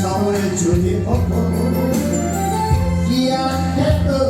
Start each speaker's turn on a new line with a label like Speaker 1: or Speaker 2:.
Speaker 1: 사월 주님 어, 어, 어. 기약했던